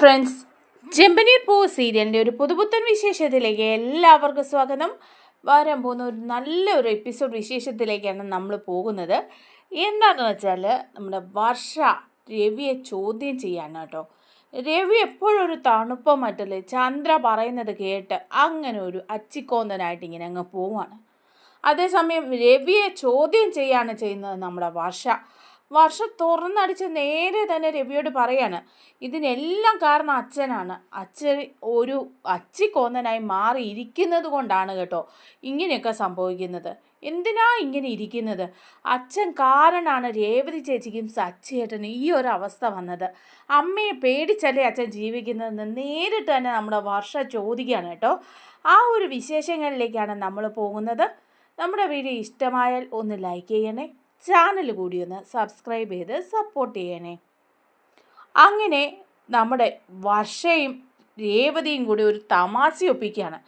Friends ചെമ്പനീർ പൂ സീരിയലിന്റെ ഒരു പുതുപുത്തൻ വിശേഷത്തിലേക്ക് എല്ലാവർക്കും സ്വാഗതം. വരാൻ പോകുന്ന ഒരു നല്ലൊരു എപ്പിസോഡ് വിശേഷത്തിലേക്കാണ് നമ്മൾ പോകുന്നത്. എന്താണെന്ന് വെച്ചാൽ നമ്മുടെ വർഷ രവിയെ ചോദ്യം ചെയ്യാണ് കേട്ടോ. രവി എപ്പോഴും ഒരു തണുപ്പം മറ്റല്ലേ ചന്ദ്ര പറയുന്നത് കേട്ട് അങ്ങനെ ഒരു അച്ചിക്കോന്തനായിട്ട് ഇങ്ങനെ അങ്ങ് പോവാണ്. അതേസമയം രവിയെ ചോദ്യം ചെയ്യാണ് ചെയ്യുന്നത് നമ്മുടെ വർഷ. വർഷ തുറന്നടിച്ച് നേരെ തന്നെ രവിയോട് പറയാണ് ഇതിനെല്ലാം കാരണം അച്ഛനാണ്. അച്ഛൻ ഒരു അച്ചിക്കോന്നനായി മാറിയിരിക്കുന്നത് കൊണ്ടാണ് കേട്ടോ ഇങ്ങനെയൊക്കെ സംഭവിക്കുന്നത്. എന്തിനാ ഇങ്ങനെ ഇരിക്കുന്നത്? അച്ഛൻ കാരണമാണ് രേവതി ചേച്ചിക്കും സച്ചിയേട്ടനും ഈ ഒരു അവസ്ഥ വന്നത്. അമ്മയെ പേടിച്ചല്ലേ അച്ഛൻ ജീവിക്കുന്നതെന്ന് നേരിട്ട് തന്നെ നമ്മുടെ വർഷ ചോദിക്കുകയാണ് കേട്ടോ. ആ ഒരു വിശേഷങ്ങളിലേക്കാണ് നമ്മൾ പോകുന്നത്. നമ്മുടെ വീഡിയോ ഇഷ്ടമായാൽ ഒന്ന് ലൈക്ക് ചെയ്യണേ. ചാനൽ കൂടി ഒന്ന് സബ്സ്ക്രൈബ് ചെയ്ത് സപ്പോർട്ട് ചെയ്യണേ. അങ്ങനെ നമ്മുടെ വർഷയും രേവതിയും കൂടി ഒരു തമാശ ഒപ്പിക്കുകയാണ്.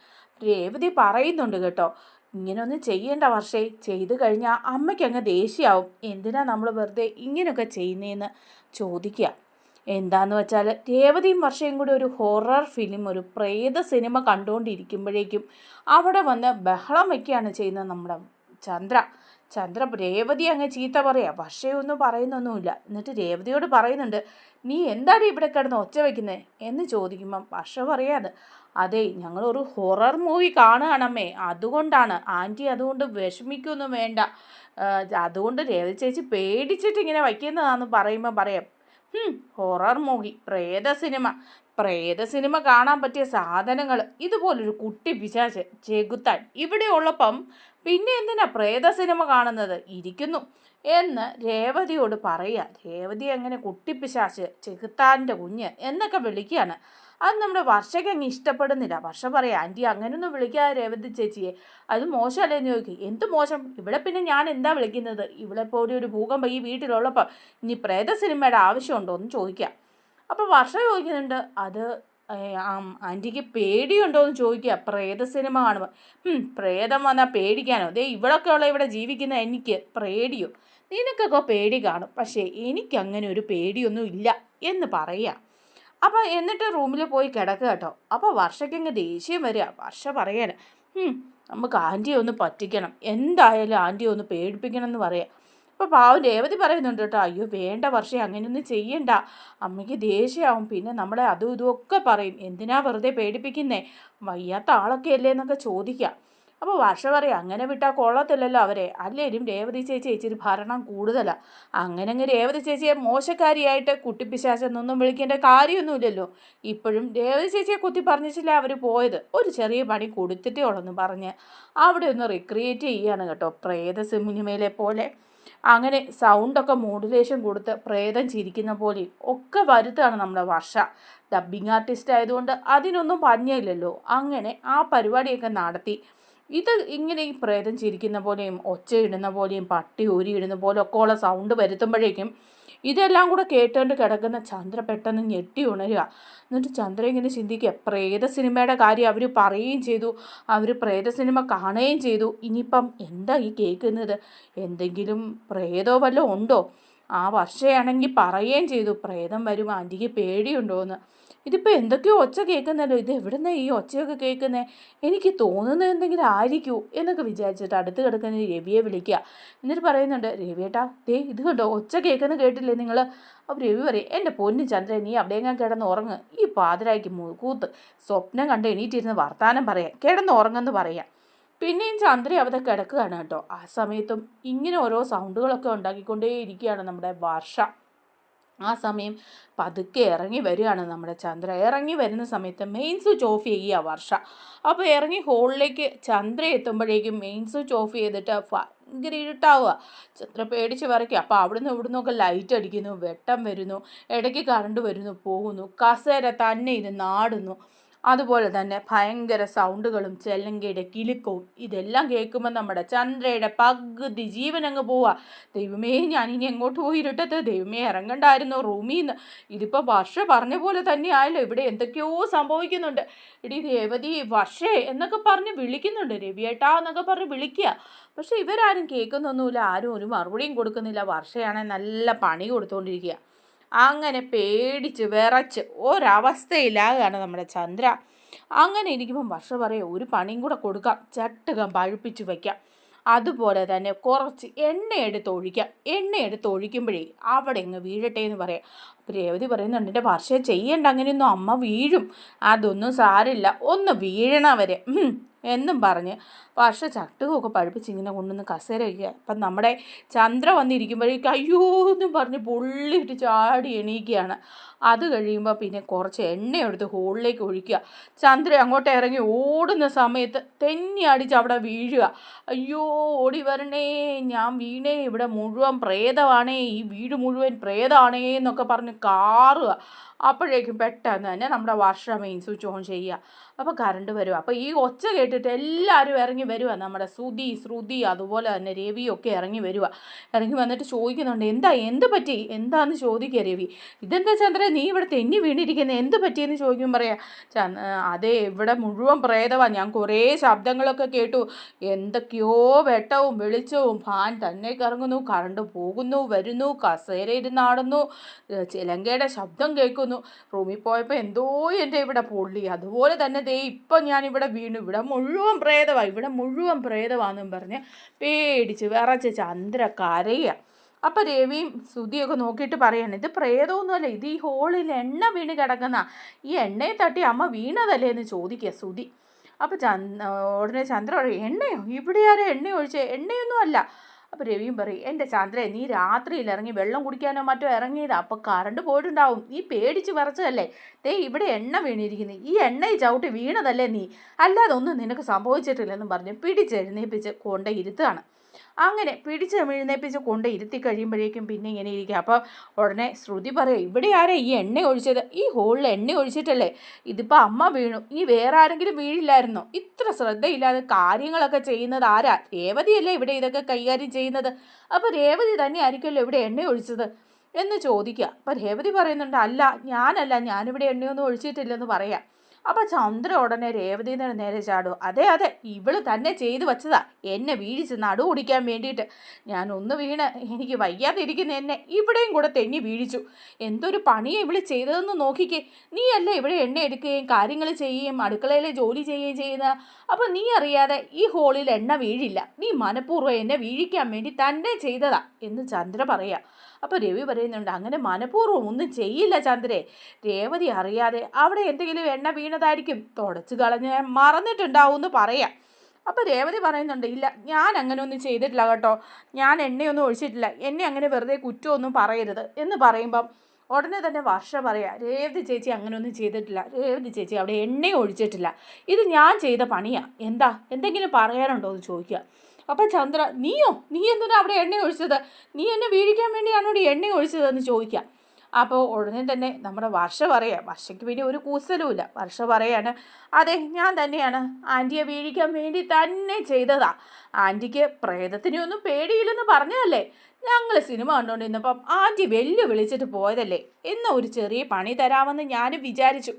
രേവതി പറയുന്നുണ്ട് കേട്ടോ ഇങ്ങനെയൊന്നും ചെയ്യേണ്ട വർഷേ ചെയ്തു കഴിഞ്ഞാൽ അമ്മയ്ക്ക് അങ്ങ് ദേഷ്യമാവും എന്തിനാ നമ്മൾ വെറുതെ ഇങ്ങനെയൊക്കെ ചെയ്യുന്നതെന്ന് ചോദിക്കുക. എന്താന്ന് വെച്ചാൽ രേവതിയും വർഷയും കൂടി ഒരു ഹൊറർ ഫിലിം ഒരു പ്രേത സിനിമ കണ്ടുകൊണ്ടിരിക്കുമ്പോഴേക്കും അവിടെ വന്ന് ബഹളം വയ്ക്കുകയാണ് ചെയ്യുന്നത് നമ്മുടെ ചന്ദ്ര. ചന്ദ്ര രേവതി അങ്ങ് ചീത്ത പറയാ. വർഷയൊന്നും പറയുന്നൊന്നുമില്ല. എന്നിട്ട് രേവതിയോട് പറയുന്നുണ്ട് നീ എന്താണ് ഇവിടെ കിടന്ന് ഒച്ച വയ്ക്കുന്നത് എന്ന് ചോദിക്കുമ്പം വർഷ പറയാതെ അതെ ഞങ്ങളൊരു ഹൊറർ മൂവി കാണുകയാണമ്മേ അതുകൊണ്ടാണ്. ആന്റി അതുകൊണ്ട് വിഷമിക്കൊന്നും വേണ്ട. അതുകൊണ്ട് രേവതി ചേച്ചി പേടിച്ചിട്ട് ഇങ്ങനെ വയ്ക്കുന്നതാന്ന് പറയുമ്പോൾ പറയാം. Horror movie. പ്രേത സിനിമ. പ്രേത സിനിമ കാണാൻ പറ്റിയ സാധനങ്ങൾ ഇതുപോലൊരു കുട്ടി പിശാച്ച് ചെകുത്താൻ. ഇവിടെയുള്ളപ്പം പിന്നെ എന്തിനാ പ്രേത സിനിമ കാണുന്നത്? ഇരിക്കുന്നു. എന്ന് രേവതിയോട് പറയുക. രേവതി അങ്ങനെ കുട്ടിപ്പിശാച്ച് ചെകുത്താന്റെ കുഞ്ഞ് എന്നൊക്കെ വിളിക്കുകയാണ്. അത് നമ്മുടെ വർഷയ്ക്ക് അങ്ങ് ഇഷ്ടപ്പെടുന്നില്ല. വർഷ പറയാം ആന്റി അങ്ങനെയൊന്നും വിളിക്കാതെ രേവതി ചേച്ചിയെ. അത് മോശമല്ലേ എന്ന് ചോദിക്കും. എന്ത് മോശം? ഇവിടെ പിന്നെ ഞാൻ എന്താ വിളിക്കുന്നത്? ഇവിടെ ഇപ്പോൾ ഒരു ഭൂകമ്പം ഈ വീട്ടിലുള്ളപ്പോൾ ഇനി പ്രേത സിനിമയുടെ ആവശ്യമുണ്ടോ? എന്ന് ചോദിക്കാം അപ്പോൾ വർഷ ചോദിക്കുന്നുണ്ട് അത് ആന്റിക്ക് പേടിയുണ്ടോ എന്ന് ചോദിക്കുക. പ്രേത സിനിമ കാണുമ്പോൾ പ്രേതം വന്നാൽ പേടിക്കാനോ? ദേ ഇവിടൊക്കെ ഉള്ള ഇവിടെ ജീവിക്കുന്ന എനിക്ക് പ്രേടിയോ നിനക്കൊക്കെ പേടി കാണും. പക്ഷേ എനിക്കങ്ങനെ ഒരു പേടിയൊന്നും ഇല്ല എന്ന് പറയുക അപ്പോൾ എന്നിട്ട് റൂമിൽ പോയി കിടക്കുക കേട്ടോ. അപ്പോൾ വർഷയ്ക്കങ്ങ് ദേഷ്യം വരിക വർഷ പറയാനും "ഹും, നമുക്ക് ആന്റിയെ ഒന്ന് പറ്റിക്കണം. എന്തായാലും ആന്റിയെ ഒന്ന് പേടിപ്പിക്കണം എന്ന് പറയാം. അപ്പോൾ പാവം രേവതി പറയുന്നുണ്ട് കേട്ടോ അയ്യോ വേണ്ട വർഷം അങ്ങനെയൊന്നും ചെയ്യണ്ട. അമ്മയ്ക്ക് ദേഷ്യമാവും പിന്നെ നമ്മളെ അതും ഇതുമൊക്കെ പറയും. എന്തിനാ വെറുതെ പേടിപ്പിക്കുന്നേ? വയ്യാത്ത ആളൊക്കെ അല്ലേ എന്നൊക്കെ ചോദിക്കുക അപ്പോൾ വർഷ പറയും അങ്ങനെ വിട്ടാൽ കൊള്ളത്തില്ലല്ലോ അവരെ. അല്ലേലും രേവതി ചേച്ചി ഇച്ചിരി ഭരണം കൂടുതലാണ് അങ്ങനെ അങ്ങ് രേവതി ചേച്ചിയെ മോശക്കാരിയായിട്ട് കുട്ടിപ്പിശാച്ചെന്നൊന്നും വിളിക്കേണ്ട കാര്യമൊന്നുമില്ലല്ലോ. ഇപ്പോഴും രേവതി ചേച്ചിയെ കുത്തി പറഞ്ഞിട്ടില്ല അവർ പോയത്? ഒരു ചെറിയ പണി കൊടുത്തിട്ടേ ഉള്ളെന്ന് പറഞ്ഞ് അവിടെ ഒന്ന് റിക്രിയേറ്റ് ചെയ്യാണ് കേട്ടോ പ്രേത സിനിമയിലെ പോലെ. അങ്ങനെ സൗണ്ടൊക്കെ മോഡുലേഷൻ കൊടുത്ത് പ്രേതം ചിരിക്കുന്ന പോലെ ഒക്കെ വരുത്താണ് നമ്മുടെ വർഷ. ഡബ്ബിങ് ആർട്ടിസ്റ്റ് ആയതുകൊണ്ട് അതിനൊന്നും പഞ്ഞയില്ലല്ലോ. അങ്ങനെ ആ പരിപാടിയൊക്കെ നടത്തി ഇത് ഇങ്ങനെ ഈ പ്രേതം ചിരിക്കുന്ന പോലെയും ഒച്ചയിടുന്ന പോലെയും പട്ടി ഊരിയിടുന്ന പോലെ ഒക്കെ ഉള്ള സൗണ്ട് വരുത്തുമ്പോഴേക്കും ഇതെല്ലാം കൂടെ കേട്ടുകൊണ്ട് കിടക്കുന്ന ചന്ദ്ര പെട്ടെന്ന് ഞെട്ടി ഉണരുക. എന്നിട്ട് ചന്ദ്ര ഇങ്ങനെ ചിന്തിക്കുക പ്രേത സിനിമയുടെ കാര്യം അവർ പറയുകയും ചെയ്തു അവർ പ്രേത സിനിമ കാണുകയും ചെയ്തു. ഇനിയിപ്പം എന്താ ഈ കേൾക്കുന്നത്? എന്തെങ്കിലും പ്രേതോ വല്ലതും ഉണ്ടോ? ആ വർഷയാണെങ്കിൽ പറയുകയും ചെയ്തു പ്രേതം വരും ആന്റിക്ക് പേടിയുണ്ടോ എന്ന് ഇതിപ്പോൾ എന്തൊക്കെയോ ഒച്ച കേൾക്കുന്നല്ലോ. ഇത് എവിടുന്ന ഈ ഒച്ചയൊക്കെ കേൾക്കുന്നത് എനിക്ക് തോന്നുന്നത് എന്തെങ്കിലും ആയിരിക്കൂ എന്നൊക്കെ വിചാരിച്ചിട്ട് അടുത്ത് കിടക്കുന്ന രവിയെ വിളിക്കുക. എന്നിട്ട് പറയുന്നുണ്ട് രവിയേട്ടാ ദേ ഇത് കണ്ടോ? ഒച്ച കേൾക്കുന്ന കേട്ടില്ലേ നിങ്ങൾ അപ്പോൾ രവി പറയും എന്റെ പൊന്നു ചന്ദ്രൻ നീ അവിടെയെങ്ങാൻ കിടന്ന് ഉറങ്ങ് ഈ പാതിരായ്ക്ക് കൂത്ത് സ്വപ്നം കണ്ട് എണീറ്റിരുന്ന് വർത്താനം പറയാം. കിടന്ന് ഉറങ്ങെന്ന് പറയാം. പിന്നെയും ചന്ദ്ര അവിടെ കിടക്കുകയാണ് കേട്ടോ. ആ സമയത്തും ഇങ്ങനെ ഓരോ സൗണ്ടുകളൊക്കെ ഉണ്ടാക്കിക്കൊണ്ടേ ഇരിക്കുകയാണ് നമ്മുടെ വർഷ. ആ സമയം പതുക്കെ ഇറങ്ങി വരികയാണ് നമ്മുടെ ചന്ദ്ര. ഇറങ്ങി വരുന്ന സമയത്ത് മെയിൻ സ്വിച്ച് ഓഫ് ചെയ്യുക വർഷ. അപ്പോൾ ഇറങ്ങി ഹോളിലേക്ക് ചന്ദ്ര എത്തുമ്പോഴേക്കും മെയിൻ സ്വിച്ച് ഓഫ് ചെയ്തിട്ട് ഭയങ്കര ഇരുട്ടാവുക. ചന്ദ്ര പേടിച്ച് വരയ്ക്കുക അപ്പോൾ അവിടുന്ന് ഇവിടുന്നൊക്കെ ലൈറ്റ് അടിക്കുന്നു വെട്ടം വരുന്നു ഇടയ്ക്ക് കറണ്ട് വരുന്നു പോകുന്നു കസേര തന്നെ ഇത് നാടുന്നു അതുപോലെ തന്നെ ഭയങ്കര സൗണ്ടുകളും ചെല്ലങ്കയുടെ കിലുക്കവും ഇതെല്ലാം കേൾക്കുമ്പോൾ നമ്മുടെ ചന്ദ്രയുടെ പകുതി അങ്ങ് പോവാ. ദൈവമേ ഞാൻ ഇനി എങ്ങോട്ട് പോയി ഇരുട്ടത്ത്? ദൈവമേ ഇറങ്ങണ്ടായിരുന്നു റൂമിൽ നിന്ന് ഇതിപ്പോൾ വർഷ പറഞ്ഞ പോലെ തന്നെ ആയല്ലോ. ഇവിടെ എന്തൊക്കെയോ സംഭവിക്കുന്നുണ്ട്. ഇടി ദേവതി വർഷേ എന്നൊക്കെ പറഞ്ഞ് വിളിക്കുന്നുണ്ട്. രവിയേട്ടാ എന്നൊക്കെ പറഞ്ഞ് വിളിക്കുക പക്ഷെ ഇവരാരും കേൾക്കുന്നൊന്നുമില്ല. ആരും ഒരു മറുപടിയും കൊടുക്കുന്നില്ല. വർഷയാണെങ്കിൽ നല്ല പണി കൊടുത്തുകൊണ്ടിരിക്കുക അങ്ങനെ പേടിച്ച് വിറച്ച് ഒരവസ്ഥയിലാകാണ് നമ്മുടെ ചന്ദ്ര. അങ്ങനെ ഇരിക്കുമ്പം വർഷ പറയും ഒരു പണിയും കൂടെ കൊടുക്കാം. ചട്ടുകം പഴുപ്പിച്ച് വയ്ക്കാം അതുപോലെ തന്നെ കുറച്ച് എണ്ണ എടുത്ത് ഒഴിക്കാം. എണ്ണ എടുത്ത് ഒഴിക്കുമ്പോഴേ അവിടെ ഇങ്ങ് വീഴട്ടെ എന്ന് പറയാം. അപ്പോൾ രേവതി പറയുന്നുണ്ട് എന്റെ വർഷ ചെയ്യേണ്ട അങ്ങനെയൊന്നും അമ്മ വീഴും. അതൊന്നും സാരില്ല ഒന്ന് വീഴണവരെ എന്നും പറഞ്ഞ് വർഷ ചട്ടുകൊക്കെ പഴുപ്പിച്ച് ഇങ്ങനെ കൊണ്ടുവന്ന് കസേര വയ്ക്കുക അപ്പം നമ്മുടെ ചന്ദ്ര വന്നിരിക്കുമ്പോഴേക്ക് അയ്യോ എന്നും പറഞ്ഞ് പുള്ളിയിട്ട് ചാടി എണീക്കുകയാണ്. അത് കഴിയുമ്പോൾ പിന്നെ കുറച്ച് എണ്ണ എടുത്ത് ഹോളിലേക്ക് ഒഴിക്കുക. ചന്ദ്ര അങ്ങോട്ട് ഇറങ്ങി ഓടുന്ന സമയത്ത് തെന്നി അടിച്ച് അവിടെ വീഴുക. അയ്യോ ഓടി വരണേ ഞാൻ വീണേ ഇവിടെ മുഴുവൻ പ്രേതമാണേ ഈ വീട് മുഴുവൻ പ്രേതമാണേ എന്നൊക്കെ പറഞ്ഞ് 搞的 അപ്പോഴേക്കും പെട്ടെന്ന് തന്നെ നമ്മുടെ വർഷ മെയിൻ സ്വിച്ച് ഓൺ ചെയ്യുക. അപ്പോൾ കറണ്ട് വരും അപ്പോൾ ഈ ഒച്ച കേട്ടിട്ട് എല്ലാവരും ഇറങ്ങി വരുക നമ്മുടെ ശ്രുതി ശ്രുതി അതുപോലെ തന്നെ രവിയൊക്കെ ഇറങ്ങി വരിക ഇറങ്ങി വന്നിട്ട് ചോദിക്കുന്നുണ്ട് എന്താ എന്ത് പറ്റി? എന്താന്ന് ചോദിക്കുക രവി? ഇതെന്താ ചന്ദ്ര നീ ഇവിടെ തെന്നി വീണിരിക്കുന്നത് എന്ത് പറ്റിയെന്ന് ചോദിക്കും പറയാം അതെ ഇവിടെ മുഴുവൻ പ്രേതമാണ് ഞാൻ കുറേ ശബ്ദങ്ങളൊക്കെ കേട്ടു. എന്തൊക്കെയോ വെട്ടവും വെളിച്ചവും. ഫാൻ തന്നെ കറങ്ങുന്നു. കറണ്ട് പോകുന്നു വരുന്നു കസേര ഇരുന്നാടുന്നു ചിലങ്കയുടെ ശബ്ദം കേൾക്കുന്നു. റൂമിൽ പോയപ്പോൾ എന്തോ എന്റെ ഇവിടെ പൊള്ളി. അതുപോലെ തന്നെ ദേ ഇപ്പം ഞാൻ ഇവിടെ വീണു. ഇവിടെ മുഴുവൻ പ്രേതമാണ് ഇവിടെ മുഴുവൻ പ്രേതമാണെന്നും പറഞ്ഞ് പേടിച്ച് വിറച്ച് ചന്ദ്ര കരയുക അപ്പം രവിയും ശ്രുതിയൊക്കെ നോക്കിയിട്ട് പറയാണ് ഇത് പ്രേതമൊന്നുമല്ല. ഇത് ഈ ഹോളിൽ എണ്ണ വീണ് കിടക്കുന്ന. ഈ എണ്ണയെ തട്ടി അമ്മ വീണതല്ലേ? എന്ന് ചോദിക്കുക ശ്രുതി. അപ്പോൾ ചന്ദ് ഉടനെ ചന്ദ്ര എണ്ണയോ? ഇവിടെ ആരോ എണ്ണ ഒഴിച്ചേ? എണ്ണയൊന്നും അല്ല അപ്പോൾ രവിയും പറയും എന്റെ ചന്ദ്ര നീ രാത്രിയിൽ ഇറങ്ങി വെള്ളം കുടിക്കാനോ മറ്റോ ഇറങ്ങിയതാ അപ്പോൾ കറണ്ട് പോയിട്ടുണ്ടാവും. നീ പേടിച്ച് വിറച്ചതല്ലേ? ദേ ഇവിടെ എണ്ണ വീണിരിക്കുന്നു. ഈ എണ്ണയിൽ ചവിട്ടി വീണതല്ലേ നീ? അല്ലാതെ ഒന്നും നിനക്ക് സംഭവിച്ചിട്ടില്ലെന്നും പറഞ്ഞ് പിടിച്ചെഴുന്നേപ്പിച്ച് കൊണ്ട ഇരുത്തുകയാണ്. അങ്ങനെ പിടിച്ച് എഴുന്നേപ്പിച്ച് കൊണ്ട് ഇരുത്തി കഴിയുമ്പോഴേക്കും പിന്നെ ഇങ്ങനെ ഇരിക്കുക. അപ്പോൾ ഉടനെ ശ്രുതി പറയും ഇവിടെ ആരാ ഈ എണ്ണ ഒഴിച്ചത്? ഈ ഹോളിൽ എണ്ണ ഒഴിച്ചിട്ടല്ലേ? ഇതിപ്പോൾ അമ്മ വീണു. ഇനി വേറെ ആരെങ്കിലും വീഴില്ലായിരുന്നോ? ഇത്ര ശ്രദ്ധയില്ലാതെ കാര്യങ്ങളൊക്കെ ചെയ്യുന്നത് ആരാ? രേവതിയല്ലേ ഇവിടെ ഇതൊക്കെ കൈകാര്യം ചെയ്യുന്നത്? അപ്പോൾ രേവതി തന്നെ ആയിരിക്കുമല്ലോ ഇവിടെ എണ്ണ ഒഴിച്ചത്? എന്ന് ചോദിക്കുക. അപ്പോൾ രേവതി പറയുന്നുണ്ട് അല്ല ഞാനല്ല. ഞാനിവിടെ എണ്ണയൊന്നും ഒഴിച്ചിട്ടില്ലെന്ന് പറയാം. അപ്പോൾ ചന്ദ്ര ഉടനെ രേവതിയുടെ നേരെ ചാടും. അതെ അതെ ഇവൾ തന്നെ ചെയ്തു വച്ചതാ. എന്നെ വീഴിച്ച് നടു കുടിക്കാൻ വേണ്ടിയിട്ട്. ഞാൻ ഒന്ന് വീണ്. എനിക്ക് വയ്യാതിരിക്കുന്ന എന്നെ ഇവിടെയും കൂടെ തെന്നി വീഴിച്ചു. എന്തൊരു പണിയെ ഇവൾ ചെയ്തതെന്ന് നോക്കിക്കേ. നീ അല്ലേ ഇവിടെ എണ്ണ എടുക്കുകയും കാര്യങ്ങൾ ചെയ്യുകയും അടുക്കളയിലെ ജോലി ചെയ്യുകയും ചെയ്യുന്ന അപ്പോൾ നീ അറിയാതെ ഈ ഹോളിൽ എണ്ണ വീഴില്ല. നീ മനഃപൂർവം എന്നെ വീഴിക്കാൻ വേണ്ടി തന്നെ ചെയ്തതാ എന്ന് ചന്ദ്ര പറയാം. അപ്പോൾ രവി പറയുന്നുണ്ട് അങ്ങനെ മനഃപൂർവം ഒന്നും ചെയ്യില്ല ചന്ദ്രേ. രേവതി അറിയാതെ അവിടെ എന്തെങ്കിലും എണ്ണ വീണതായിരിക്കും. തുടച്ചു കളഞ്ഞ് മറന്നിട്ടുണ്ടാവും എന്ന് പറയാം. അപ്പോൾ രേവതി പറയുന്നുണ്ട് ഇല്ല ഞാൻ അങ്ങനെ ഒന്നും ചെയ്തിട്ടില്ല കേട്ടോ. ഞാൻ എണ്ണയൊന്നും ഒഴിച്ചിട്ടില്ല. എന്നെ അങ്ങനെ വെറുതെ കുറ്റമൊന്നും പറയരുത്. എന്ന് പറയുമ്പം ഉടനെ തന്നെ വർഷ പറയാം രേവതി ചേച്ചി അങ്ങനെയൊന്നും ചെയ്തിട്ടില്ല. രേവതി ചേച്ചി അവിടെ എണ്ണ ഒഴിച്ചിട്ടില്ല. ഇത് ഞാൻ ചെയ്ത പണിയാണ് എന്താ? എന്തെങ്കിലും പറയാനുണ്ടോ? എന്ന് ചോദിക്കുക. അപ്പം ചന്ദ്ര നീയോ? നീ എന്തിനാ അവിടെ എണ്ണ ഒഴിച്ചത്? നീ എന്നെ വീഴിക്കാൻ വേണ്ടിയാണോ എണ്ണ ഒഴിച്ചതെന്ന് ചോദിക്കാം. അപ്പോൾ ഉടനെ തന്നെ നമ്മുടെ വർഷ പറയാം വർഷയ്ക്ക് വേണ്ടി ഒരു കൂസലുമില്ല. വർഷ പറയാണ് അതെ ഞാൻ തന്നെയാണ്. ആന്റിയെ വീഴിക്കാൻ വേണ്ടി തന്നെ ചെയ്തതാ. ആന്റിക്ക് പ്രേതത്തിനെ ഒന്നും പേടിയില്ലെന്ന് പറഞ്ഞതല്ലേ? ഞങ്ങൾ സിനിമ കണ്ടുകൊണ്ടിരുന്നപ്പം ആന്റി വെല്ലു വിളിച്ചിട്ട് പോയതല്ലേ? എന്ന ഒരു ചെറിയ പണി തരാമെന്ന് ഞാനും വിചാരിച്ചു.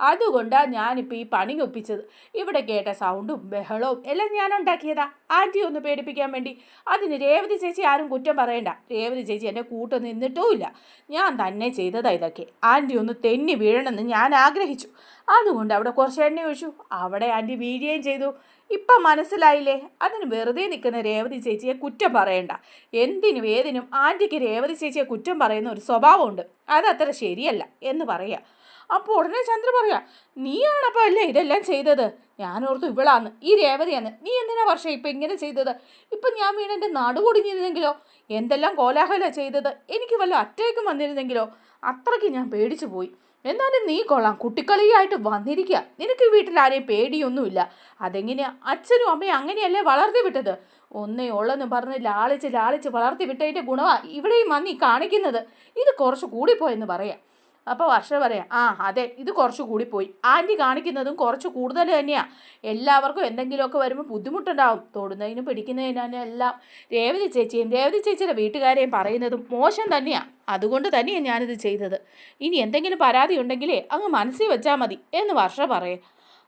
അതുകൊണ്ടാണ് ഞാനിപ്പോൾ ഈ പണി ഒപ്പിച്ചത്. ഇവിടെ കേട്ട സൗണ്ടും ബഹളവും എല്ലാം ഞാൻ ഉണ്ടാക്കിയതാ. ആന്റി ഒന്ന് പേടിപ്പിക്കാൻ വേണ്ടി. അതിന് രേവതി ചേച്ചി ആരും കുറ്റം പറയണ്ട. രേവതി ചേച്ചി എന്റെ കൂട്ട് നിന്നിട്ടുമില്ല. ഞാൻ തന്നെ ചെയ്തതാ ഇതൊക്കെ. ആന്റി ഒന്ന് തെന്നി വീഴണമെന്ന് ഞാൻ ആഗ്രഹിച്ചു. അതുകൊണ്ട് അവിടെ കുറച്ച് എണ്ണ ഒഴിച്ചു. അവിടെ ആന്റി വീഴുകയും ചെയ്തു. ഇപ്പം മനസ്സിലായില്ലേ? അതിന് വെറുതെ നിൽക്കുന്ന രേവതി ചേച്ചിയെ കുറ്റം പറയണ്ട. എന്തിനും ഏതിനും ആന്റിക്ക് രേവതി ചേച്ചിയെ കുറ്റം പറയുന്ന ഒരു സ്വഭാവമുണ്ട്. അതത്ര ശരിയല്ല എന്ന് പറയാം. അപ്പോൾ ഉടനെ ചന്ദ്ര പറയാ നീയാണപ്പോൾ അല്ലേ ഇതെല്ലാം ചെയ്തത്? ഞാൻ ഓർത്തു ഇവളാന്ന്. ഈ രേവതിയാണ് നീ എന്തിനാ വർഷം ഇപ്പം ഇങ്ങനെ ചെയ്തത്? ഇപ്പം ഞാൻ വീണെന്റെ നടുകൊടിഞ്ഞിരുന്നെങ്കിലോ എന്തെല്ലാം കോലാഹല ചെയ്തത്? എനിക്ക് വല്ല അറ്റേക്കും വന്നിരുന്നെങ്കിലോ? അത്രയ്ക്ക് ഞാൻ പേടിച്ചു പോയി. എന്നാലും നീ കൊള്ളാം. കുട്ടിക്കളിയായിട്ട് വന്നിരിക്കുക നിനക്ക് വീട്ടിൽ ആരെയും പേടിയൊന്നുമില്ല. അതെങ്ങനെയാ? അച്ഛനും അമ്മയും അങ്ങനെയല്ലേ വളർത്തി വിട്ടത്? ഒന്നേ ഉള്ളെന്ന് പറഞ്ഞ് ലാളിച്ച് ലാളിച്ച് വളർത്തി വിട്ടതിന്റെ ഗുണമാണ് ഇവിടെയും വന്നീ കാണിക്കുന്നത്. ഇത് കുറച്ച് കൂടിപ്പോയെന്ന് പറയാം. അപ്പോൾ വർഷ പറയാം ആ അതെ ഇത് കുറച്ച് പോയി. ആന്റി കാണിക്കുന്നതും കുറച്ച് കൂടുതൽ തന്നെയാണ് എല്ലാവർക്കും എന്തെങ്കിലുമൊക്കെ വരുമ്പോൾ ബുദ്ധിമുട്ടുണ്ടാവും. തൊടുന്നതിനും പിടിക്കുന്നതിനും എല്ലാം. രേവതി ചേച്ചിയും രേവതി ചേച്ചിയുടെ വീട്ടുകാരെയും പറയുന്നതും മോശം തന്നെയാണ് അതുകൊണ്ട് തന്നെയാണ് ഞാനിത് ചെയ്തത്. ഇനി എന്തെങ്കിലും പരാതി ഉണ്ടെങ്കിലേ അങ്ങ് മനസ്സിൽ വെച്ചാൽ മതി എന്ന് വർഷ പറയും.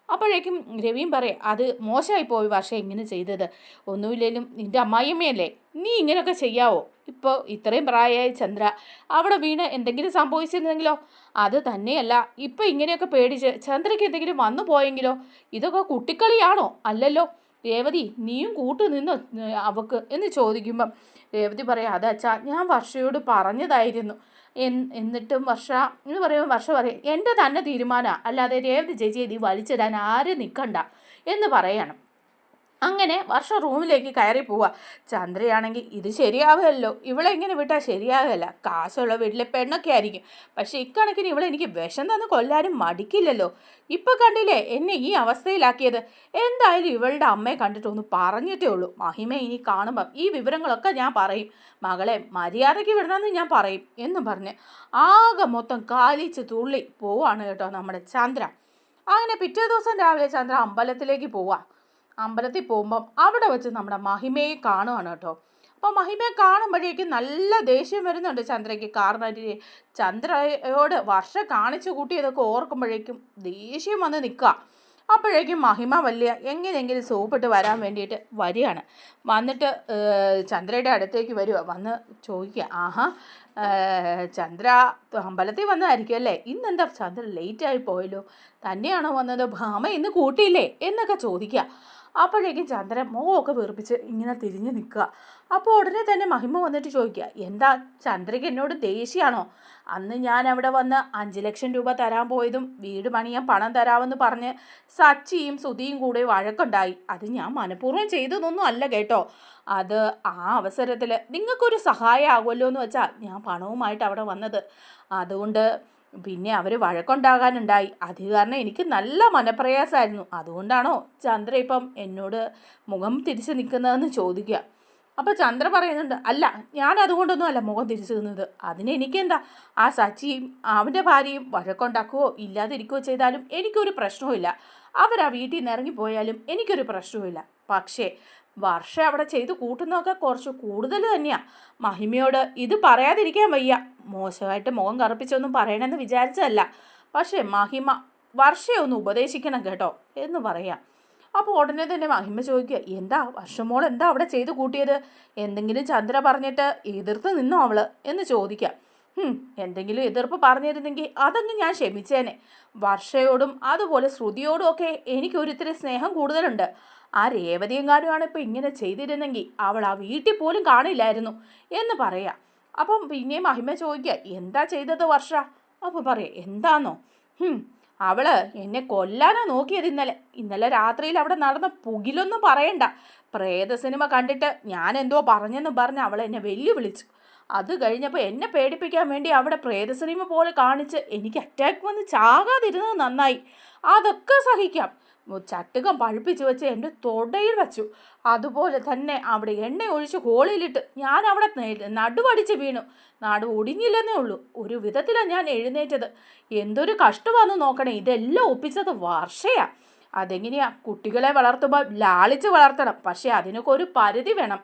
അപ്പോഴേക്കും രവിയും പറയും അത് മോശമായി പോയി വർഷം ഇങ്ങനെ ചെയ്തത്. ഒന്നുമില്ലേലും നിന്റെ അമ്മായിയമ്മയല്ലേ? നീ ഇങ്ങനെയൊക്കെ ചെയ്യാവോ? ഇപ്പോൾ ഇത്രയും പ്രായമായ ചന്ദ്ര അവിടെ വീണ് എന്തെങ്കിലും സംഭവിച്ചിരുന്നെങ്കിലോ? അത് തന്നെയല്ല. ഇപ്പം ഇങ്ങനെയൊക്കെ പേടിച്ച് ചന്ദ്രയ്ക്ക് എന്തെങ്കിലും വന്നു പോയെങ്കിലോ? ഇതൊക്കെ കുട്ടിക്കളിയാണോ? അല്ലല്ലോ. രേവതി നീയും കൂട്ടു നിന്നോ അവക്ക്? എന്ന് ചോദിക്കുമ്പം രേവതി പറയാം അതച്ഛാ ഞാൻ വർഷയോട് പറഞ്ഞതായിരുന്നു. എന്നിട്ടും വർഷ എന്ന് പറയുമ്പോൾ വർഷ പറയും എന്റെ തന്നെ തീരുമാനമാണ് അല്ലാതെ രേവതി ചേച്ചി നീ വലിച്ചിടാൻ ആരും നിൽക്കണ്ട എന്ന് പറയണം. അങ്ങനെ വർഷ റൂമിലേക്ക് കയറി പോവുക ചന്ദ്രയാണെങ്കിൽ ഇത് ശരിയാവുമല്ലോ ഇവളെ ഇങ്ങനെ വിട്ടാൽ ശരിയാകില്ല കാശുള്ള വീട്ടിലെ പെണ്ണൊക്കെ ആയിരിക്കും. പക്ഷെ ഇക്കണക്കിന് ഇവളെ എനിക്ക് വിഷം തന്ന് കൊല്ലാനും മടിക്കില്ലല്ലോ. ഇപ്പം കണ്ടില്ലേ എന്നെ ഈ അവസ്ഥയിലാക്കിയത്? എന്തായാലും ഇവളുടെ അമ്മയെ കണ്ടിട്ടൊന്ന് പറഞ്ഞിട്ടേ ഉള്ളൂ. മഹിമ ഇനി കാണുമ്പം ഈ വിവരങ്ങളൊക്കെ ഞാൻ പറയും. മകളെ മര്യാദയ്ക്ക് വിടണമെന്ന് ഞാൻ പറയും എന്ന് പറഞ്ഞ് ആകെ മൊത്തം കാലിച്ച് തുള്ളി പോവാണ് കേട്ടോ നമ്മുടെ ചന്ദ്ര. അങ്ങനെ പിറ്റേ ദിവസം രാവിലെ ചന്ദ്ര അമ്പലത്തിലേക്ക് പോവാം. അമ്പലത്തിൽ പോകുമ്പം അവിടെ വെച്ച് നമ്മുടെ മഹിമയെ കാണുവാണ് കേട്ടോ. അപ്പോൾ മഹിമയെ കാണുമ്പോഴേക്കും നല്ല ദേഷ്യം വരുന്നുണ്ട് ചന്ദ്രയ്ക്ക്. കാരണം ചന്ദ്രയോട് വർഷ കാണിച്ചു കൂട്ടിയതൊക്കെ ഓർക്കുമ്പോഴേക്കും ദേഷ്യം വന്ന് നിൽക്കുക. അപ്പോഴേക്കും മഹിമ വലിയ എങ്ങനെയെങ്കിലും സോപ്പിട്ട് വരാൻ വേണ്ടിയിട്ട് വരികയാണ്. വന്നിട്ട് ചന്ദ്രയുടെ അടുത്തേക്ക് വരിക വന്ന് ചോദിക്കുക ആഹാ ചന്ദ്ര അമ്പലത്തിൽ വന്നതായിരിക്കും അല്ലേ? ഇന്നെന്താ ചന്ദ്ര ലേറ്റായി പോയല്ലോ. തന്നെയാണോ വന്നത്? ഭാമ ഇന്ന് കൂട്ടിയില്ലേ? എന്നൊക്കെ ചോദിക്കുക. അപ്പോഴേക്കും ചന്ദ്രൻ മോഹമൊക്കെ വീർപ്പിച്ച് ഇങ്ങനെ തിരിഞ്ഞ് നിൽക്കുക. അപ്പോൾ ഉടനെ തന്നെ മഹിമ വന്നിട്ട് ചോദിക്കുക എന്താ ചന്ദ്രയ്ക്ക് എന്നോട് ദേഷ്യമാണോ? അന്ന് ഞാൻ അവിടെ വന്ന് അഞ്ച് ലക്ഷം രൂപ തരാൻ പോയതും വീട് പണിയാൻ പണം തരാമെന്ന് പറഞ്ഞ് സച്ചിയും സുധിയും കൂടെ വഴക്കുണ്ടായി. അത് ഞാൻ മനഃപൂർവം ചെയ്തതൊന്നും അല്ല കേട്ടോ. അത് ആ അവസരത്തിൽ നിങ്ങൾക്കൊരു സഹായമാകുമല്ലോ എന്ന് വെച്ചാൽ ഞാൻ പണവുമായിട്ട് അവിടെ വന്നത്. അതുകൊണ്ട് പിന്നെ അവർ വഴക്കുണ്ടാകാനുണ്ടായി. അത് കാരണം എനിക്ക് നല്ല മനപ്രയാസമായിരുന്നു. അതുകൊണ്ടാണോ ചന്ദ്ര ഇപ്പം എന്നോട് മുഖം തിരിച്ച് നിൽക്കുന്നതെന്ന് ചോദിക്കുക. അപ്പോൾ ചന്ദ്ര പറയുന്നുണ്ട് അല്ല ഞാൻ അതുകൊണ്ടൊന്നും അല്ല മുഖം തിരിച്ചു നിന്നത്. അതിന് എനിക്കെന്താ? ആ സച്ചിയും അവന്റെ ഭാര്യയും വഴക്കുണ്ടാക്കുകയോ ഇല്ലാതിരിക്കുകയോ ചെയ്താലും എനിക്കൊരു പ്രശ്നവുമില്ല. ആ വീട്ടിൽ നിന്ന് ഇറങ്ങിപ്പോയാലും എനിക്കൊരു പ്രശ്നവുമില്ല. പക്ഷേ വർഷം അവിടെ ചെയ്ത് കൂട്ടുന്നതൊക്കെ കുറച്ച് കൂടുതൽ തന്നെയാണ് മഹിമയോട് ഇത് പറയാതിരിക്കാൻ വയ്യ. മോശമായിട്ട് മുഖം കറുപ്പിച്ചൊന്നും പറയണമെന്ന് വിചാരിച്ചതല്ല. പക്ഷേ മഹിമ വർഷയൊന്ന് ഉപദേശിക്കണം കേട്ടോ എന്ന് പറയാം. അപ്പോൾ ഉടനെ തന്നെ മഹിമ ചോദിക്കുക എന്താ വർഷമോൾ എന്താ അവിടെ ചെയ്ത് കൂട്ടിയത്? എന്തെങ്കിലും ചന്ദ്ര പറഞ്ഞിട്ട് എതിർത്ത് നിന്നോ അവൾ? എന്ന് ചോദിക്കാം. എന്തെങ്കിലും എതിർപ്പ് പറഞ്ഞിരുന്നെങ്കിൽ അതങ്ങ് ഞാൻ ക്ഷമിച്ചേനെ. വർഷയോടും അതുപോലെ ശ്രുതിയോടും ഒക്കെ എനിക്കൊരിത്തിരി സ്നേഹം കൂടുതലുണ്ട്. ആ രേവതിയെങ്ങാനുമാണ് ഇപ്പോൾ ഇങ്ങനെ ചെയ്തിരുന്നെങ്കിൽ അവൾ ആ വീട്ടിൽ പോലും കാണില്ലായിരുന്നു എന്ന് പറയാം. അപ്പം പിന്നെയും മഹിമ ചോദിക്കുക എന്താ ചെയ്തത് വർഷ? അപ്പോൾ പറയാം എന്താന്നോ? അവൾ എന്നെ കൊല്ലാനാ നോക്കിയത് ഇന്നലെ. ഇന്നലെ രാത്രിയിൽ അവിടെ നടന്ന പുകിലൊന്നും പറയണ്ട. പ്രേത സിനിമ കണ്ടിട്ട് ഞാൻ എന്തോ പറഞ്ഞെന്ന് പറഞ്ഞ് അവൾ എന്നെ വെല്ലുവിളിച്ചു. അത് കഴിഞ്ഞപ്പോൾ എന്നെ പേടിപ്പിക്കാൻ വേണ്ടി അവിടെ പ്രേതസിനിമ പോലെ കാണിച്ച് എനിക്ക് അറ്റാക്ക് വന്ന് ചാകാതിരുന്നത് നന്നായി. അതൊക്കെ സഹിക്കാം. ചട്ടുകം പഴുപ്പിച്ച് വെച്ച് എന്റെ തൊടയിൽ വെച്ചു. അതുപോലെ തന്നെ അവിടെ എണ്ണ ഒഴിച്ച് ഹോളിയിലിട്ട് ഞാൻ അവിടെ നടുവടിച്ച് വീണു. നടു ഒടിഞ്ഞില്ലെന്നേ ഉള്ളൂ. ഒരു വിധത്തിലാണ് ഞാൻ എഴുന്നേറ്റത്. എന്തൊരു കഷ്ടമാണെന്ന് നോക്കണേ. ഇതെല്ലാം ഒപ്പിച്ചത് വർഷയാ. അതെങ്ങനെയാ? കുട്ടികളെ വളർത്തുമ്പോൾ ലാളിച്ച് വളർത്തണം. പക്ഷേ അതിനൊക്കെ ഒരു പരിധി വേണം.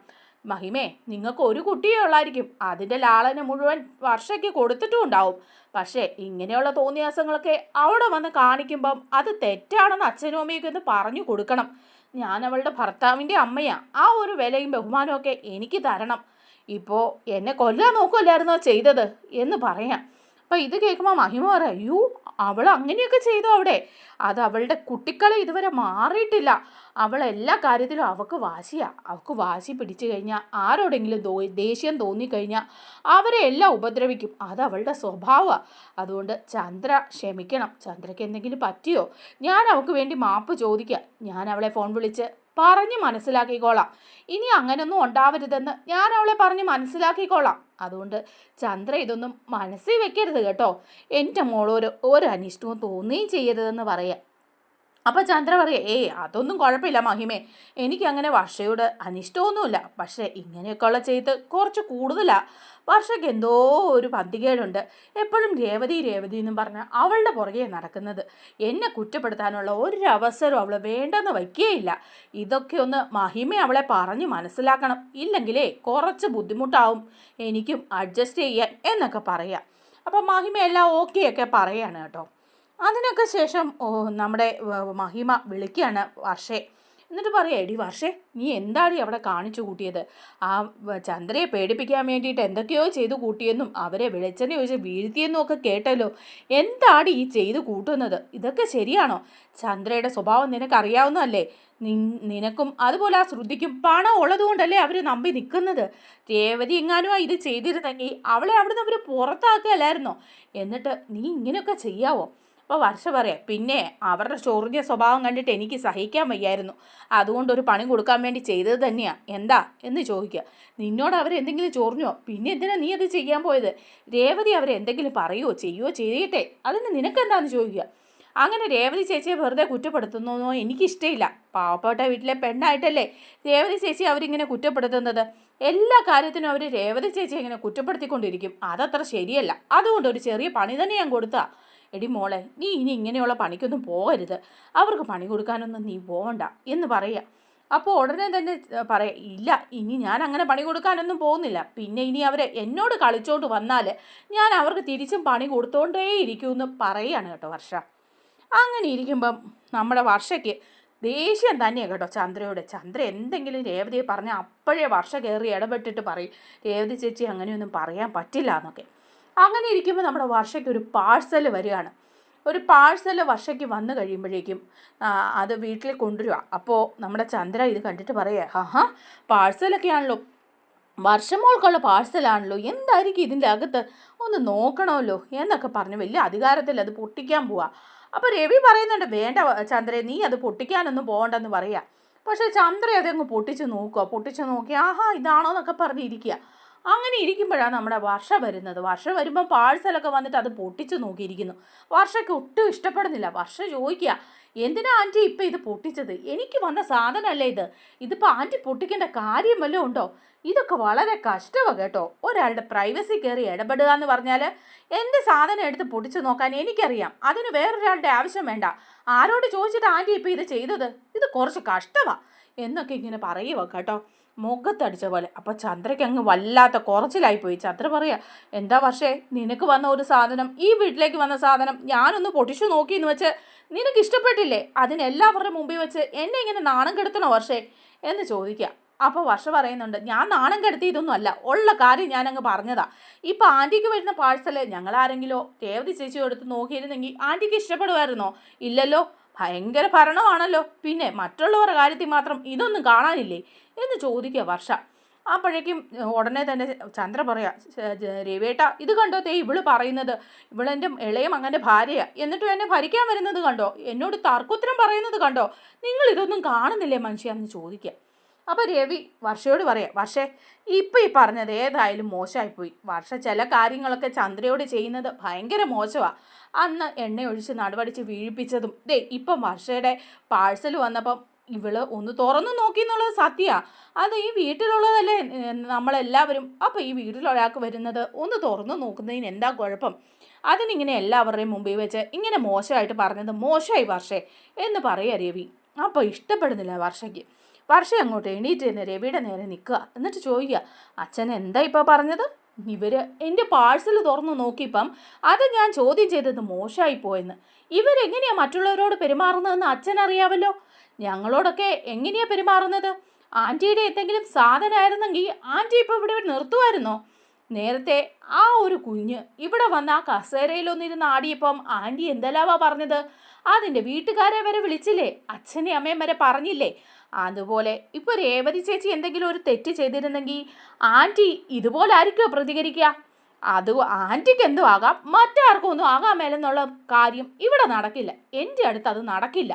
മഹിമേ നിങ്ങൾക്ക് ഒരു കുട്ടിയേ ഉള്ളായിരിക്കും. അതിന്റെ ലാളന് മുഴുവൻ വർഷയ്ക്ക് കൊടുത്തിട്ടും ഉണ്ടാവും. പക്ഷേ ഇങ്ങനെയുള്ള തോന്നിയാസങ്ങളൊക്കെ അവിടെ വന്ന് കാണിക്കുമ്പം അത് തെറ്റാണെന്ന് അച്ഛനും അമ്മയൊക്കെ ഒന്ന് പറഞ്ഞു കൊടുക്കണം. ഞാൻ അവളുടെ ഭർത്താവിന്റെ അമ്മയാ. ആ ഒരു വിലയും ബഹുമാനമൊക്കെ എനിക്ക് തരണം. ഇപ്പോൾ എന്നെ കൊല്ലാൻ നോക്കുമല്ലായിരുന്നോ ചെയ്തത് എന്ന് പറയാം. അപ്പം ഇത് കേൾക്കുമ്പോൾ മഹിമ പറയാം അയ്യോ അവൾ അങ്ങനെയൊക്കെ ചെയ്തു അവിടെ? അത് അവളുടെ കുട്ടിക്കളെ ഇതുവരെ മാറിയിട്ടില്ല. അവൾ എല്ലാ കാര്യത്തിലും അവൾക്ക് വാശിയാ. അവൾക്ക് വാശി പിടിച്ചു കഴിഞ്ഞാൽ ആരോടെങ്കിലും ദോ ദേഷ്യം തോന്നിക്കഴിഞ്ഞാൽ അവരെ എല്ലാം ഉപദ്രവിക്കും. അത് അവളുടെ സ്വഭാവമാണ് അതുകൊണ്ട് ചന്ദ്ര ക്ഷമിക്കണം. ചന്ദ്രയ്ക്ക് എന്തെങ്കിലും പറ്റിയോ? ഞാൻ അവൾക്ക് വേണ്ടി മാപ്പ് ചോദിക്കുക ഞാൻ അവളെ ഫോൺ വിളിച്ച് പറഞ്ഞ് മനസ്സിലാക്കിക്കോളാം. ഇനി അങ്ങനൊന്നും ഉണ്ടാവരുതെന്ന് ഞാൻ അവളെ പറഞ്ഞ് മനസ്സിലാക്കിക്കോളാം. അതുകൊണ്ട് ചന്ദ്ര ഇതൊന്നും മനസ്സിൽ വെക്കരുത് കേട്ടോ. എന്റെ മോളൊരു ഒരു അനിഷ്ടവും തോന്നുകയും ചെയ്യരുതെന്ന് പറയാം. അപ്പോൾ ചന്ദ്ര പറയുക ഏയ് അതൊന്നും കുഴപ്പമില്ല മഹിമേ. എനിക്കങ്ങനെ വർഷയോട് അനിഷ്ടമൊന്നുമില്ല. പക്ഷേ ഇങ്ങനെയൊക്കെയുള്ള ചെയ്ത് കുറച്ച് കൂടുതലാണ് വർഷയ്ക്ക് എന്തോ ഒരു പന്തികേടുണ്ട്. എപ്പോഴും രേവതി രേവതി എന്നും പറഞ്ഞ് അവളുടെ പുറകെ നടക്കുന്നത്. എന്നെ കുറ്റപ്പെടുത്താനുള്ള ഒരു അവസരം അവൾ വേണ്ടെന്ന് വയ്ക്കുകയില്ല ഇതൊക്കെ ഒന്ന് മഹിമ അവളെ പറഞ്ഞ് മനസ്സിലാക്കണം. ഇല്ലെങ്കിലേ കുറച്ച് ബുദ്ധിമുട്ടാവും. എനിക്കും അഡ്ജസ്റ്റ് ചെയ്യാൻ എന്നൊക്കെ പറയാം. അപ്പം മഹിമ എല്ലാം ഓക്കെ ഒക്കെ പറയാണ് കേട്ടോ. അതിനൊക്കെ ശേഷം ഓ നമ്മുടെ മഹിമ വിളിക്കുകയാണ് വർഷേ. എന്നിട്ട് പറയാം എടി വർഷേ നീ എന്താണ് അവിടെ കാണിച്ചു കൂട്ടിയത്? ആ ചന്ദ്രയെ പേടിപ്പിക്കാൻ വേണ്ടിയിട്ട് എന്തൊക്കെയോ ചെയ്തു കൂട്ടിയെന്നും അവരെ വെളിച്ചെണ്ണ ചോദിച്ച് വീഴ്ത്തിയെന്നും ഒക്കെ കേട്ടല്ലോ. എന്താണ് ഈ ചെയ്തു കൂട്ടുന്നത്? ഇതൊക്കെ ശരിയാണോ? ചന്ദ്രയുടെ സ്വഭാവം നിനക്കറിയാവുന്നതല്ലേ? നിനക്കും അതുപോലെ ആ ശ്രുതിക്കും പണം ഉള്ളതുകൊണ്ടല്ലേ അവർ നമ്പി നിൽക്കുന്നത്? രേവതി എങ്ങാനും ഇത് ചെയ്തിരുന്നെങ്കിൽ അവളെ അവിടുന്ന് അവർ പുറത്താക്കുകയല്ലായിരുന്നോ? എന്നിട്ട് നീ ഇങ്ങനെയൊക്കെ ചെയ്യാവോ? അപ്പോൾ വർഷ പറയാം. പിന്നെ അവരുടെ ചൊറിഞ്ഞ സ്വഭാവം കണ്ടിട്ട് എനിക്ക് സഹിക്കാൻ വയ്യായിരുന്നു. അതുകൊണ്ട് ഒരു പണി കൊടുക്കാൻ വേണ്ടി ചെയ്തത് തന്നെയാണ് എന്താ? എന്ന് ചോദിക്കുക. നിന്നോട് അവരെന്തെങ്കിലും ചൊറിഞ്ഞോ പിന്നെ എന്തിനാ നീ അത് ചെയ്യാൻ പോയത്? രേവതി അവരെന്തെങ്കിലും പറയുമോ ചെയ്യുമോ ചെയ്യട്ടെ. അതിന് നിനക്കെന്താണെന്ന് ചോദിക്കുക? അങ്ങനെ രേവതി ചേച്ചിയെ വെറുതെ കുറ്റപ്പെടുത്തുന്നോ എനിക്കിഷ്ടമില്ല പാവപ്പെട്ട വീട്ടിലെ പെണ്ണായിട്ടല്ലേ രേവതി ചേച്ചി അവരിങ്ങനെ കുറ്റപ്പെടുത്തുന്നത്? എല്ലാ കാര്യത്തിനും അവർ രേവതി ചേച്ചി ഇങ്ങനെ കുറ്റപ്പെടുത്തിക്കൊണ്ടിരിക്കും. അതത്ര ശരിയല്ല. അതുകൊണ്ട് ഒരു ചെറിയ പണി തന്നെ ഞാൻ കൊടുത്താ. എടി മോളെ നീ ഇനി ഇങ്ങനെയുള്ള പണിക്കൊന്നും പോകരുത്. അവർക്ക് പണി കൊടുക്കാനൊന്നും നീ പോകണ്ട എന്ന് പറയുക. അപ്പോൾ ഉടനെ തന്നെ പറയാം ഇല്ല ഇനി ഞാൻ അങ്ങനെ പണി കൊടുക്കാനൊന്നും പോകുന്നില്ല. പിന്നെ ഇനി അവർ എന്നോട് കളിച്ചോണ്ട് വന്നാൽ ഞാൻ അവർക്ക് തിരിച്ചും പണി കൊടുത്തോണ്ടേ ഇരിക്കുമെന്ന് പറയുകയാണ് കേട്ടോ വർഷ. അങ്ങനെ ഇരിക്കുമ്പം നമ്മുടെ വർഷയ്ക്ക് ദേഷ്യം തന്നെയാണ് കേട്ടോ ചന്ദ്രയോട്. ചന്ദ്ര എന്തെങ്കിലും രേവതിയെ പറഞ്ഞാൽ അപ്പോഴേ വർഷ കയറി ഇടപെട്ടിട്ട് പറയും രേവതി ചേച്ചി അങ്ങനെയൊന്നും പറയാൻ പറ്റില്ല എന്നൊക്കെ. അങ്ങനെ ഇരിക്കുമ്പോൾ നമ്മുടെ വർഷയ്ക്ക് ഒരു പാഴ്സൽ വരികയാണ്. ഒരു പാഴ്സൽ വർഷയ്ക്ക് വന്നു കഴിയുമ്പോഴേക്കും അത് വീട്ടിൽ കൊണ്ടുവരിക. അപ്പോൾ നമ്മുടെ ചന്ദ്ര ഇത് കണ്ടിട്ട് പറയുക ആഹാ പാഴ്സലൊക്കെ ആണല്ലോ വർഷമോൾക്കുള്ള പാഴ്സലാണല്ലോ. എന്തായിരിക്കും ഇതിന്റെ അകത്ത്? ഒന്ന് നോക്കണമല്ലോ എന്നൊക്കെ പറഞ്ഞ് വലിയ അധികാരത്തിൽ അത് പൊട്ടിക്കാൻ പോവാ. അപ്പോൾ രവി പറയുന്നുണ്ട് വേണ്ട ചന്ദ്ര നീ അത് പൊട്ടിക്കാനൊന്നും പോകണ്ടെന്ന് പറയുക. പക്ഷേ ചന്ദ്ര അതങ്ങ് പൊട്ടിച്ച് നോക്കുക. പൊട്ടിച്ച് നോക്കി ആഹാ ഇതാണോ എന്നൊക്കെ പറഞ്ഞിരിക്കുക. അങ്ങനെ ഇരിക്കുമ്പോഴാണ് നമ്മുടെ വർഷ വരുന്നത്. വർഷ വരുമ്പോൾ പാഴ്സലൊക്കെ വന്നിട്ട് അത് പൊട്ടിച്ച് നോക്കിയിരിക്കുന്നു. വർഷയ്ക്ക് ഒട്ടും ഇഷ്ടപ്പെടുന്നില്ല. വർഷ ചോദിക്കുക എന്തിനാ ആന്റി ഇപ്പം ഇത് പൊട്ടിച്ചത്? എനിക്ക് വന്ന സാധനമല്ലേ ഇത്? ഇതിപ്പോൾ ആന്റി പൊട്ടിക്കേണ്ട കാര്യം വല്ലതും ഉണ്ടോ? ഇതൊക്കെ വളരെ കഷ്ടമാണ് കേട്ടോ. ഒരാളുടെ പ്രൈവസി കയറി ഇടപെടുക എന്ന് പറഞ്ഞാൽ എന്റെ സാധനം എടുത്ത് പൊട്ടിച്ച് നോക്കാൻ എനിക്കറിയാം. അതിന് വേറൊരാളുടെ ആവശ്യം വേണ്ട. ആരോട് ചോദിച്ചിട്ട് ആന്റി ഇപ്പം ഇത് ചെയ്തത്? ഇത് കുറച്ച് കഷ്ടമാണ് എന്നൊക്കെ ഇങ്ങനെ പറയുക കേട്ടോ. മുഖത്തടിച്ച പോലെ. അപ്പോൾ ചന്ദ്രയ്ക്ക് അങ്ങ് വല്ലാത്ത കുറച്ചിലായിപ്പോയി. ചന്ദ്ര പറയാ എന്താ പക്ഷേ നിനക്ക് വന്ന ഒരു സാധനം ഈ വീട്ടിലേക്ക് വന്ന സാധനം ഞാനൊന്ന് പൊട്ടിച്ചു നോക്കി എന്ന് വെച്ച് നിനക്ക് ഇഷ്ടപ്പെട്ടില്ലേ? അതിനെല്ലാവരുടെ മുമ്പിൽ വെച്ച് എന്നെ ഇങ്ങനെ നാണം കെടുത്തണോ വർഷേ? എന്ന് ചോദിക്കുക അപ്പോൾ വർഷ പറയുന്നുണ്ട് ഞാൻ നാണം കെടുത്തിയതൊന്നും അല്ല. ഉള്ള കാര്യം ഞാനങ്ങ് പറഞ്ഞതാ. ഇപ്പം ആന്റിക്ക് വരുന്ന പാഴ്സൽ ഞങ്ങൾ ആരെങ്കിലോ രേവതി ചേച്ചി എടുത്ത് നോക്കിയിരുന്നെങ്കിൽ ആന്റിക്ക് ഇഷ്ടപ്പെടുമായിരുന്നോ? ഇല്ലല്ലോ. ഭയങ്കര ഭരണമാണല്ലോ. പിന്നെ മറ്റുള്ളവരുടെ കാര്യത്തിൽ മാത്രം ഇതൊന്നും കാണാനില്ലേ? എന്ന് ചോദിക്കുക വർഷ. അപ്പോഴേക്കും ഉടനെ തന്നെ ചന്ദ്ര പറയാ രവേട്ട ഇത് കണ്ടോ? തേ ഇവൾ പറയുന്നത്. ഇവളെന്റെ ഇളയ മകന്റെ ഭാര്യയാണ് എന്നിട്ടും എന്നെ ഭരിക്കാൻ വരുന്നത് കണ്ടോ? എന്നോട് തർക്കുത്തരം പറയുന്നത് കണ്ടോ? നിങ്ങൾ ഇതൊന്നും കാണുന്നില്ലേ മനുഷ്യ? എന്ന് ചോദിക്കുക. അപ്പോൾ രവി വർഷയോട് പറയാം വർഷേ ഇപ്പം ഈ പറഞ്ഞത് ഏതായാലും മോശമായിപ്പോയി. വർഷ ചില കാര്യങ്ങളൊക്കെ ചന്ദ്രയോട് ചെയ്യുന്നത് ഭയങ്കര മോശമാണ് അന്ന് എണ്ണ ഒഴിച്ച് നടുവടിച്ച് വീഴിപ്പിച്ചതും. ദേ ഇപ്പം വർഷയുടെ പാഴ്സൽ വന്നപ്പം ഇവൾ ഒന്ന് തുറന്നു നോക്കി എന്നുള്ളത് സത്യമാണ് അത് ഈ വീട്ടിലുള്ളതല്ലേ നമ്മളെല്ലാവരും. അപ്പോൾ ഈ വീട്ടിലൊരാൾക്ക് വരുന്നത് ഒന്ന് തുറന്നു നോക്കുന്നതിന് എന്താ കുഴപ്പം? അതിനിങ്ങനെ എല്ലാവരുടെയും മുമ്പിൽ വെച്ച് ഇങ്ങനെ മോശമായിട്ട് പറഞ്ഞത് മോശമായി വർഷേ എന്ന് പറയുക രവി. അപ്പോൾ ഇഷ്ടപ്പെടുന്നില്ല വർഷയ്ക്ക്. വർഷ അങ്ങോട്ട് എണീറ്റ് തന്നെ രവിയുടെ നേരെ നിൽക്കുക. എന്നിട്ട് ചോദിക്കുക അച്ഛൻ എന്താ ഇപ്പോൾ പറഞ്ഞത്? ഇവർ എന്റെ പാഴ്സൽ തുറന്നു നോക്കിയപ്പം അത് ഞാൻ ചോദ്യം ചെയ്തത് മോശമായി പോയെന്ന്. ഇവരെങ്ങനെയാണ് മറ്റുള്ളവരോട് പെരുമാറുന്നതെന്ന് അച്ഛൻ അറിയാമല്ലോ ഞങ്ങളോടൊക്കെ എങ്ങനെയാണ് പെരുമാറുന്നത്? ആന്റിയുടെ എന്തെങ്കിലും സാധനമായിരുന്നെങ്കിൽ ആന്റി ഇപ്പോൾ ഇവിടെ നിർത്തുമായിരുന്നോ? നേരത്തെ ആ ഒരു കുഞ്ഞ് ഇവിടെ വന്ന ആ കസേരയിലൊന്നിരുന്ന് ആടിയപ്പം ആന്റി എന്തെല്ലാവാ പറഞ്ഞത്? അതിന്റെ വീട്ടുകാരെ വരെ വിളിച്ചില്ലേ? അച്ഛനെ അമ്മയും വരെ പറഞ്ഞില്ലേ? അതുപോലെ ഇപ്പോൾ രേവതി ചേച്ചി എന്തെങ്കിലും ഒരു തെറ്റ് ചെയ്തിരുന്നെങ്കിൽ ആന്റി ഇതുപോലെ ആയിരിക്കുമോ പ്രതികരിക്കുക? അത് ആന്റിക്ക് എന്തോ ആകാം മറ്റാർക്കും ഒന്നും ആകാൻ മേലെന്നുള്ള കാര്യം ഇവിടെ നടക്കില്ല. എന്റെ അടുത്ത് അത് നടക്കില്ല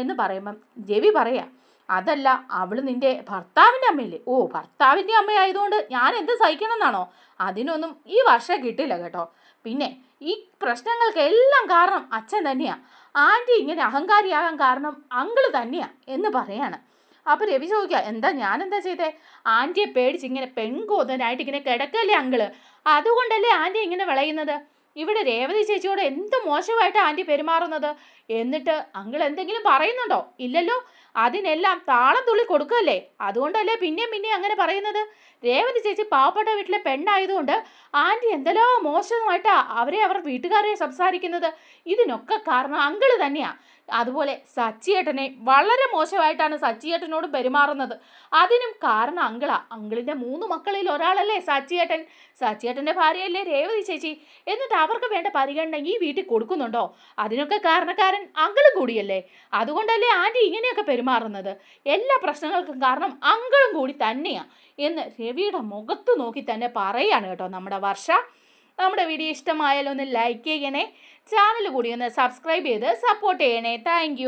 എന്ന് പറയുമ്പം രവി പറയാ അതല്ല അവൾ നിന്റെ ഭർത്താവിന്റെ അമ്മയില്ലേ? ഓ ഭർത്താവിന്റെ അമ്മയായതുകൊണ്ട് ഞാൻ എന്ത് സഹിക്കണം എന്നാണോ അതിനൊന്നും ഈ വർഷം കിട്ടില്ല കേട്ടോ. പിന്നെ ഈ പ്രശ്നങ്ങൾക്ക് എല്ലാം കാരണം അച്ഛൻ തന്നെയാ. ആന്റി ഇങ്ങനെ അഹങ്കാരിയാകാൻ കാരണം അങ്കിൾ തന്നെയാണ് എന്ന് പറയാണ്. അപ്പോൾ രവി ചോദിക്കുക എന്താ ഞാനെന്താ ചെയ്തേ? ആന്റിയെ പേടിച്ച് ഇങ്ങനെ പെൺകോതനായിട്ട് ഇങ്ങനെ കിടക്കല്ലേ അങ്കിൾ? അതുകൊണ്ടല്ലേ ആന്റി ഇങ്ങനെ വിളയുന്നത്? ഇവിടെ രേവതി ചേച്ചിയോട് എന്ത് മോശമായിട്ട് ആന്റി പെരുമാറുന്നത്? എന്നിട്ട് അങ്കിൾ എന്തെങ്കിലും പറയുന്നുണ്ടോ? ഇല്ലല്ലോ അതിനെല്ലാം താളം തുള്ളി കൊടുക്കല്ലേ അതുകൊണ്ടല്ലേ പിന്നെയും പിന്നെയും അങ്ങനെ പറയുന്നത്? രേവതി ചേച്ചി പാവപ്പെട്ട വീട്ടിലെ പെണ്ണായതുകൊണ്ട് ആന്റി എന്തെല്ലോ മോശമായിട്ടാ അവരെ അവർ വീട്ടുകാരെ സംസാരിക്കുന്നത്. ഇതിനൊക്കെ കാരണം അങ്കിൾ തന്നെയാണ് അതുപോലെ സച്ചിയേട്ടനെ വളരെ മോശമായിട്ടാണ് സച്ചിയേട്ടനോട് പെരുമാറുന്നത്. അതിനും കാരണം അങ്കിളാ. അങ്കിളിന്റെ മൂന്ന് മക്കളിൽ ഒരാളല്ലേ സച്ചിയേട്ടൻ. സച്ചിയേട്ടന്റെ ഭാര്യയല്ലേ രേവതി ചേച്ചി. എന്നിട്ട് അവർക്ക് വേണ്ട പരിഗണന ഈ വീട്ടിൽ കൊടുക്കുന്നുണ്ടോ? അതിനൊക്കെ കാരണക്കാരൻ അങ്കിളും കൂടിയല്ലേ. അതുകൊണ്ടല്ലേ ആന്റി ഇങ്ങനെയൊക്കെ പെരുമാറുന്നത്. എല്ലാ പ്രശ്നങ്ങൾക്കും കാരണം അങ്കിളും കൂടി തന്നെയാ. എന്ന് രവിയുടെ മുഖത്ത് നോക്കി തന്നെ പറയുകയാണ് കേട്ടോ നമ്മുടെ വർഷ. നമ്മുടെ വീഡിയോ ഇഷ്ടമായാലൊന്ന് ലൈക്ക് ചെയ്യണേ. ചാനൽ കൂടി ഒന്ന് സബ്സ്ക്രൈബ് ചെയ്ത് സപ്പോർട്ട് ചെയ്യണേ. താങ്ക്